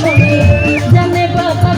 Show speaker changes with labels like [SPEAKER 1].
[SPEAKER 1] সঙ্গে জানে বাবা